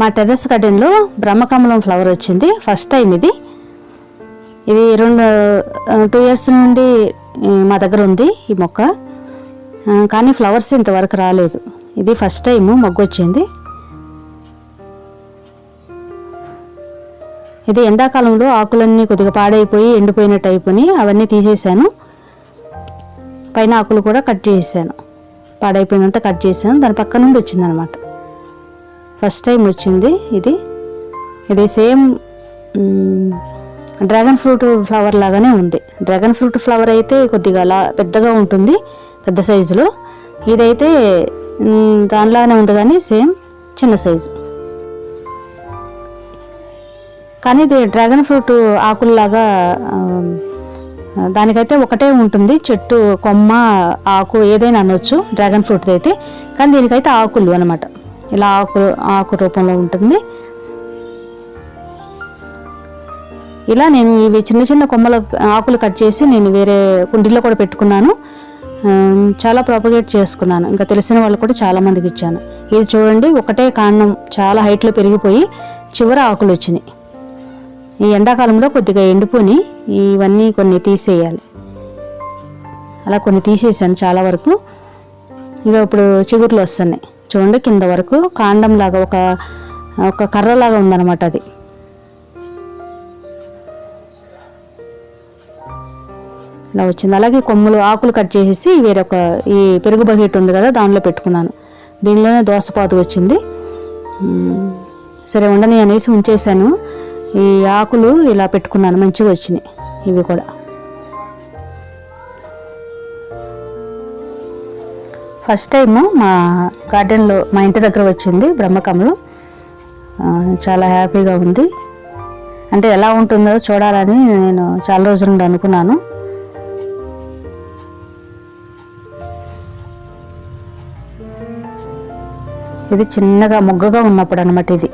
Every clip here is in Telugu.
మా టెర్రస్ గార్డెన్లో బ్రహ్మకమలం ఫ్లవర్ వచ్చింది. ఫస్ట్ టైం ఇది. ఇది రెండు టూ ఇయర్స్ నుండి మా దగ్గర ఉంది ఈ మొక్క. కానీ ఫ్లవర్స్ ఇంతవరకు రాలేదు. ఇది ఫస్ట్ టైము మొగ్గు వచ్చింది. ఇది ఎండాకాలంలో ఆకులన్నీ కొద్దిగా పాడైపోయి ఎండిపోయినట్టు అయిపోయి అవన్నీ తీసేసాను. పైన ఆకులు కూడా కట్ చేసాను పాడైపోయినంత కట్ చేశాను దాని పక్క నుండి వచ్చిందనమాట. ఫస్ట్ టైం వచ్చింది ఇది. ఇది సేమ్ డ్రాగన్ ఫ్రూట్ ఫ్లవర్ లాగానే ఉంది. డ్రాగన్ ఫ్రూట్ ఫ్లవర్ అయితే కొద్దిగా అలా పెద్దగా ఉంటుంది పెద్ద సైజులో ఇదైతే మ్, దానిలాగానే ఉంది కానీ సేమ్ చిన్న సైజు కానీ ఇది డ్రాగన్ ఫ్రూట్ ఆకుల్లాగా దానికైతే ఒకటే ఉంటుంది. చెట్టు కొమ్మ ఆకు ఏదైనా అనొచ్చు డ్రాగన్ ఫ్రూట్ అయితే. కానీ దీనికైతే ఆకులు అనమాట. ఇలా ఆకు ఆకు రూపంలో ఉంటుంది. ఇలా నేను ఇవి చిన్న చిన్న కొమ్మల ఆకులు కట్ చేసి నేను వేరే కుండీలో కూడా పెట్టుకున్నాను. చాలా ప్రాపగేట్ చేసుకున్నాను. ఇంకా తెలిసిన వాళ్ళు కూడా చాలామందికి ఇచ్చాను. ఇది చూడండి ఒకటే కాండం చాలా హైట్లో పెరిగిపోయి చివర ఆకులు వచ్చినాయి. ఈ ఎండాకాలంలో కొద్దిగా ఎండిపోని ఇవన్నీ కొన్ని తీసేయాలి. అలా కొన్ని తీసేసాను చాలా వరకు. ఇక ఇప్పుడు చిగుర్లు వస్తున్నాయి. చూడండి కింద వరకు కాండం లాగా ఒక ఒక కర్రలాగా ఉందన్నమాట అది. ఇలా వచ్చింది. అలాగే కొమ్ములు ఆకులు కట్ చేసేసి వేరొక ఈ పెరుగు బకెట్ ఉంది కదా దానిలో పెట్టుకున్నాను. దీనిలోనే దోసపాతు వచ్చింది. సరే ఉండని అనేసి ఉంచేసాను ఈ ఆకులు ఇలా పెట్టుకున్నాను మంచిగా వచ్చినాయి. ఇవి కూడా. ఫస్ట్ టైము మా గార్డెన్లో మా ఇంటి దగ్గర వచ్చింది బ్రహ్మకమలం. చాలా హ్యాపీగా ఉంది. అంటే ఎలా ఉంటుందో చూడాలని నేను చాలా రోజుల నుండి అనుకున్నాను. ఇది చిన్నగా మొగ్గగా ఉన్నప్పుడు అనమాట ఇది.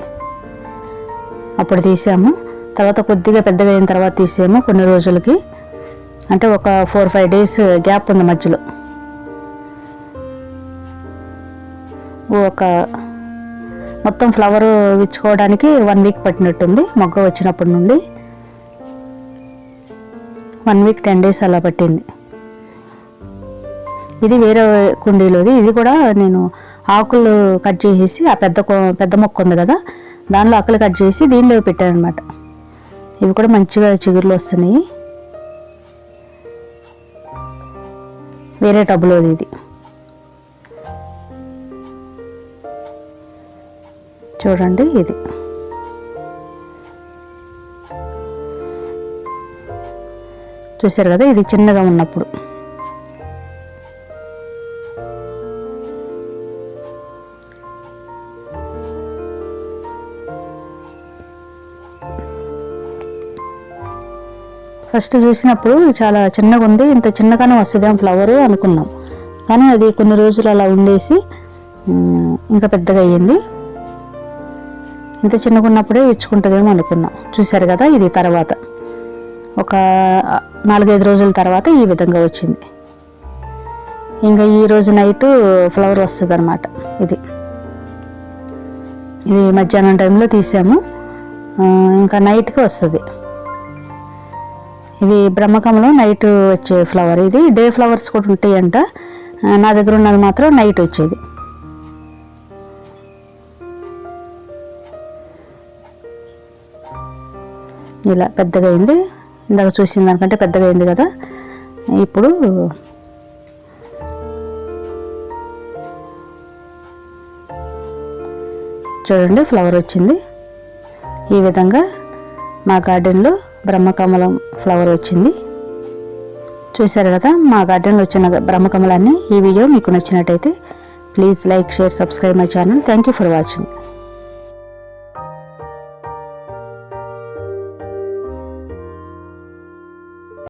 అప్పుడు తీసాము. తర్వాత కొద్దిగా పెద్దగా అయిన తర్వాత తీసాము కొన్ని రోజులకి. అంటే ఒక ఫోర్ ఫైవ్ డేస్ గ్యాప్ ఉంది మధ్యలో. ఒక మొత్తం ఫ్లవర్ విచ్చుకోవడానికి వన్ వీక్ పట్టినట్టుంది. మొగ్గ వచ్చినప్పటి నుండి. వన్ వీక్ టెన్ డేస్ అలా పట్టింది. ఇది వేరే కుండీలోది. ఇది కూడా నేను ఆకులు కట్ చేసేసి ఆ పెద్ద కొ- పెద్ద మొక్క ఉంది కదా దానిలో ఆకులు కట్ చేసి దీనిలో పెట్టాను అనమాట ఇవి కూడా మంచిగా చిగుర్లు వస్తున్నాయి. వేరే టబ్లోది ఇది. చూడండి ఇది. చూసారు కదా ఇది చిన్నగా ఉన్నప్పుడు. ఫస్ట్ చూసినప్పుడు చాలా చిన్నగా ఉంది ఇంత చిన్నగానే వస్తుందేమో ఫ్లవరు అనుకున్నాం. కానీ అది కొన్ని రోజులు అలా ఉండేసి ఇంకా పెద్దగా అయ్యింది. ఇంత చిన్నగా ఉన్నప్పుడే ఇచ్చుకుంటుందేమో అనుకున్నాం. చూశారు కదా ఇది తర్వాత. ఒక నాలుగైదు రోజుల తర్వాత ఈ విధంగా వచ్చింది. ఇంకా ఈ రోజు నైట్ ఫ్లవర్ వస్తుంది అనమాట ఇది. ఇది మధ్యాహ్నం టైంలో తీసాము. ఇంకా నైట్కి వస్తుంది. ఇవి బ్రహ్మకంలో నైట్ వచ్చే ఫ్లవర్. ఇది డే ఫ్లవర్స్ కూడా ఉంటాయంట. నా దగ్గర ఉన్నది మాత్రం నైట్ వచ్చేది. ఇలా పెద్దగా అయింది. ఇందాక చూసిన దానికంటే పెద్దగా అయింది కదా. ఇప్పుడు చూడండి ఫ్లవర్ వచ్చింది. ఈ విధంగా మా గార్డెన్లో బ్రహ్మకమలం ఫ్లవర్ వచ్చింది. చూశారు కదా మా గార్డెన్లో వచ్చిన బ్రహ్మకమలాన్ని ఈ వీడియో మీకు నచ్చినట్టయితే please like share subscribe my channel. Thank you for watching.